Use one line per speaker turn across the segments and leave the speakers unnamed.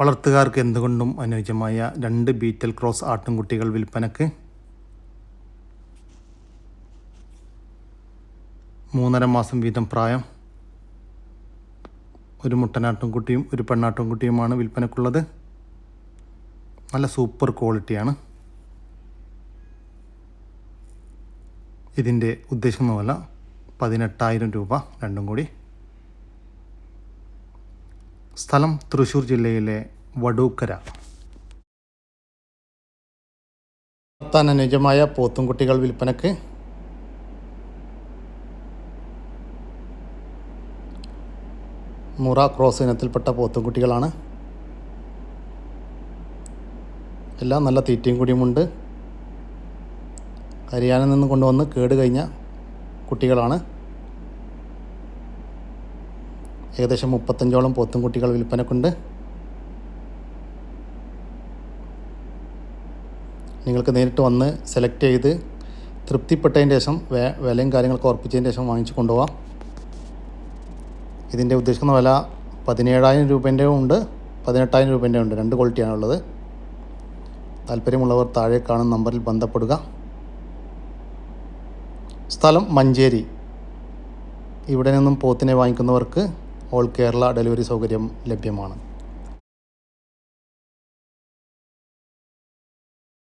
വളർത്തുകാർക്ക് എന്തുകൊണ്ടും അനുയോജ്യമായ രണ്ട് ബീറ്റൽ ക്രോസ് ആട്ടിൻകുട്ടികൾ വിൽപ്പനക്ക് മൂന്നര മാസം വീതം പ്രായം. ഒരു മുട്ടനാട്ടിൻകുട്ടിയും ഒരു പെണ്ണാട്ടിൻകുട്ടിയുമാണ് വിൽപ്പനക്കുള്ളത്. നല്ല സൂപ്പർ ക്വാളിറ്റിയാണ്. ഇതിന്റെ ഉദ്ദേശിക്കുന്ന വില പതിനെട്ടായിരം രൂപ രണ്ടും കൂടി. സ്ഥലം തൃശ്ശൂർ ജില്ലയിലെ വടൂക്കര. താൻ അനുയോജ്യമായ പോത്തുംകുട്ടികൾ വിൽപ്പനക്ക് മുറ ക്രോസ് ഇനത്തിൽപ്പെട്ട പോത്തുംകുട്ടികളാണ്. എല്ലാം നല്ല തീറ്റയും കൂടിയുമുണ്ട് കരിയാനിൽ നിന്ന് കൊണ്ടുവന്ന് കേട് കഴിഞ്ഞ കുട്ടികളാണ്. ഏകദേശം മുപ്പത്തഞ്ചോളം പോത്തും കുട്ടികൾ വിൽപ്പനക്കുണ്ട്. നിങ്ങൾക്ക് നേരിട്ട് വന്ന് സെലക്ട് ചെയ്ത് തൃപ്തിപ്പെട്ടതിന് ശേഷം വേ വിലയും കാര്യങ്ങളൊക്കെ ഉറപ്പിച്ചതിന് ശേഷം വാങ്ങിച്ച് കൊണ്ടുപോകാം ഇതിന്റെ ഉദ്ദേശിക്കുന്ന വില പതിനേഴായിരം രൂപേന്റെ ഉണ്ട് പതിനെട്ടായിരം രൂപേന്റെ ഉണ്ട്. രണ്ട് ക്വാളിറ്റിയാണുള്ളത് താല്പര്യമുള്ളവർ താഴെ കാണുന്ന നമ്പറിൽ ബന്ധപ്പെടുക. സ്ഥലം മഞ്ചേരി. ഇവിടെ നിന്നും പോത്തിനെ വാങ്ങിക്കുന്നവർക്ക് ഓൾ കേരള ഡെലിവറി സൗകര്യം ലഭ്യമാണ്.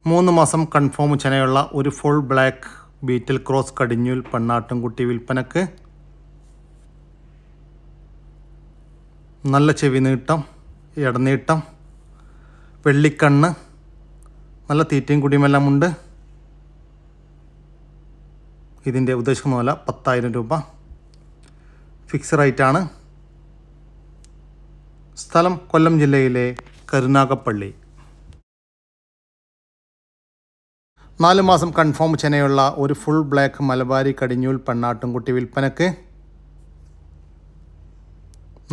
മൂന്ന് മാസം കൺഫേം ചെനയുള്ള ഒരു ഫുൾ ബ്ലാക്ക് ബീറ്റിൽ ക്രോസ് കടിഞ്ഞൂൽ പെണ്ണാട്ടുംകുട്ടി വിൽപ്പനക്ക് നല്ല ചെവി നീട്ടം ഇടനീട്ടം വെള്ളിക്കണ്ണ് നല്ല തീറ്റയും കുടിയുമെല്ലാം ഉണ്ട് ഇതിന്റെ ഉദ്ദേശിക്കുന്ന വില പത്തായിരം രൂപ. ഫിക്സ് റേറ്റാണ് സ്ഥലം കൊല്ലം ജില്ലയിലെ കരുനാഗപ്പള്ളി. നാല് മാസം കൺഫേം ചെനയുള്ള ഒരു ഫുൾ ബ്ലാക്ക് മലബാരി കടിഞ്ഞൂൽ പെണ്ണാട്ടുംകുട്ടി വിൽപ്പനക്ക്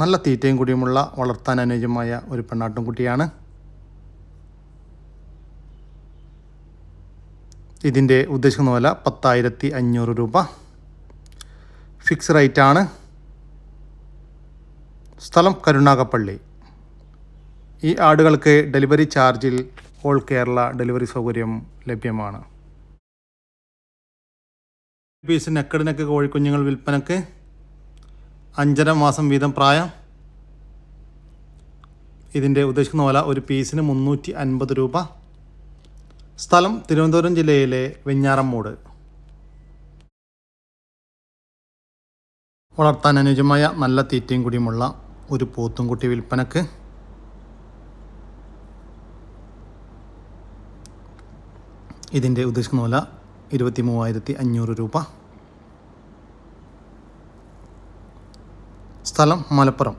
നല്ല തീറ്റയും കൂടിയുമുള്ള വളർത്താൻ അനുയോജ്യമായ ഒരു പെണ്ണാട്ടുംകുട്ടിയാണ്. ഇതിന്റെ ഉദ്ദേശിക്കുന്ന വില പത്തായിരത്തി അഞ്ഞൂറ് രൂപ. ഫിക്സ് റേറ്റാണ്. സ്ഥലം കരുണാകപ്പള്ളി ഈ ആടുകൾക്ക് ഡെലിവറി ചാർജിൽ ഓൾ കേരള ഡെലിവറി സൗകര്യം ലഭ്യമാണ്. പീസ് നെക്കടിനൊക്കെ കോഴിക്കുഞ്ഞുങ്ങൾ വിൽപ്പനക്ക് അഞ്ചര മാസം വീതം പ്രായം. ഇതിന്റെ ഉദ്ദേശിക്കുന്ന വില ഒരു പീസിന് മുന്നൂറ്റി അൻപത് രൂപ. സ്ഥലം തിരുവനന്തപുരം ജില്ലയിലെ വെഞ്ഞാറമ്മൂട്. വളർത്താൻ അനുയോജ്യമായ നല്ല തീറ്റയും കൂടിയുമുള്ള ഒരു പോത്തുംകുട്ടി വിൽപ്പനക്ക്. ഇതിന്റെ ഉദ്ദേശിക്കുന്ന വില ഇരുപത്തി മൂവായിരത്തി അഞ്ഞൂറ് രൂപ. സ്ഥലം മലപ്പുറം.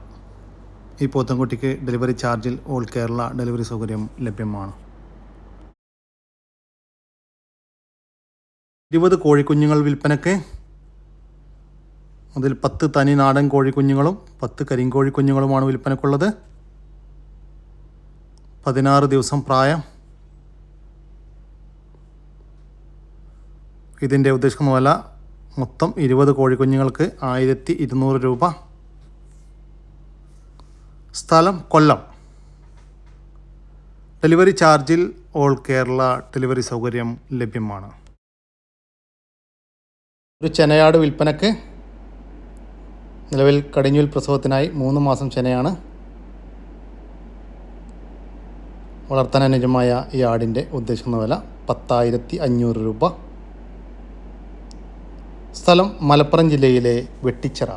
ഈ പോത്തൻകുട്ടിക്ക് ഡെലിവറി ചാർജിൽ ഓൾ കേരള ഡെലിവറി സൗകര്യം ലഭ്യമാണ്. ഇരുപത് കോഴിക്കുഞ്ഞുങ്ങൾ വിൽപ്പനക്ക്. അതിൽ പത്ത് തനി നാടൻ കോഴിക്കുഞ്ഞുങ്ങളും പത്ത് കരിങ്കോഴി കുഞ്ഞുങ്ങളുമാണ് വിൽപ്പനക്കുള്ളത്. പതിനാറ് ദിവസം പ്രായം. ഇതിന്റെ ഉദ്ദേശിക്കുന്ന മൊത്തം ഇരുപത് കോഴിക്കുഞ്ഞുങ്ങൾക്ക് ആയിരത്തി ഇരുന്നൂറ് രൂപ. സ്ഥലം കൊല്ലം. ഡെലിവറി ചാർജിൽ ഓൾ കേരള ഡെലിവറി സൗകര്യം ലഭ്യമാണ്. ഒരു ചെനയാട് വിൽപ്പനക്ക് നിലവിൽ കടിഞ്ഞൂൽ പ്രസവത്തിനായി മൂന്ന് മാസം ചെനയാണ് വളർത്താൻ അനുജമായ ഈ ആടിന്റെ ഉദ്ദേശിക്കുന്ന വില പത്തായിരത്തി അഞ്ഞൂറ് രൂപ. സ്ഥലം മലപ്പുറം ജില്ലയിലെ വെട്ടിച്ചിറ.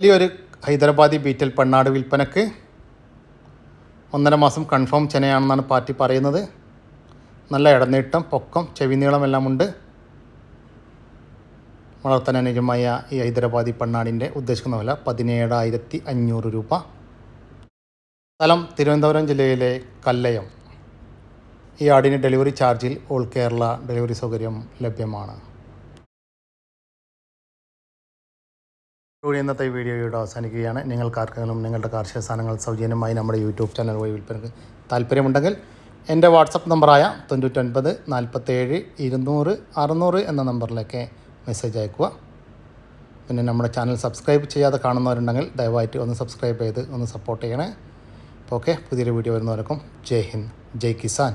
വലിയൊരു ഹൈദരാബാദി ബീറ്റൽ പെണ്ണാട് വിൽപ്പനക്ക് ഒന്നര മാസം കൺഫേം ചെനയാണെന്നാണ് പാർട്ടി പറയുന്നത്. നല്ല ഇടനീട്ടം പൊക്കം ചെവിനീളമെല്ലാം ഉണ്ട്. വളർത്താൻ അനുജമായ ഈ ഹൈദരാബാദി പെണ്ണാടിന്റെ ഉദ്ദേശിക്കുന്ന വില പതിനേഴായിരത്തി അഞ്ഞൂറ് രൂപ. സ്ഥലം തിരുവനന്തപുരം ജില്ലയിലെ കല്ലയം. ഈ ആടിന് ഡെലിവറി ചാർജിൽ ഓൾ കേരള ഡെലിവറി സൗകര്യം ലഭ്യമാണ്. ഇന്നത്തെ വീഡിയോ ഇവിടെ അവസാനിക്കുകയാണ്. നിങ്ങൾക്ക് ആർക്കെങ്കിലും നിങ്ങളുടെ കാർഷിക സാധനങ്ങൾ സൗജന്യമായി നമ്മുടെ യൂട്യൂബ് ചാനൽ വഴി വിൽപ്പനക്ക് താല്പര്യമുണ്ടെങ്കിൽ എന്റെ വാട്സപ്പ് നമ്പറായ തൊണ്ണൂറ്റൊൻപത് നാൽപ്പത്തേഴ് ഇരുന്നൂറ് അറുന്നൂറ് എന്ന നമ്പറിലേക്ക് മെസ്സേജ് അയക്കുക. പിന്നെ നമ്മുടെ ചാനൽ സബ്സ്ക്രൈബ് ചെയ്യാതെ കാണുന്നവരുണ്ടെങ്കിൽ ദയവായിട്ട് ഒന്ന് സബ്സ്ക്രൈബ് ചെയ്ത് ഒന്ന് സപ്പോർട്ട് ചെയ്യണേ. ഓക്കെ പുതിയൊരു വീഡിയോ വരുന്നവർക്കും ജയ് ഹിന്ദ്. ജയ് കിസാൻ.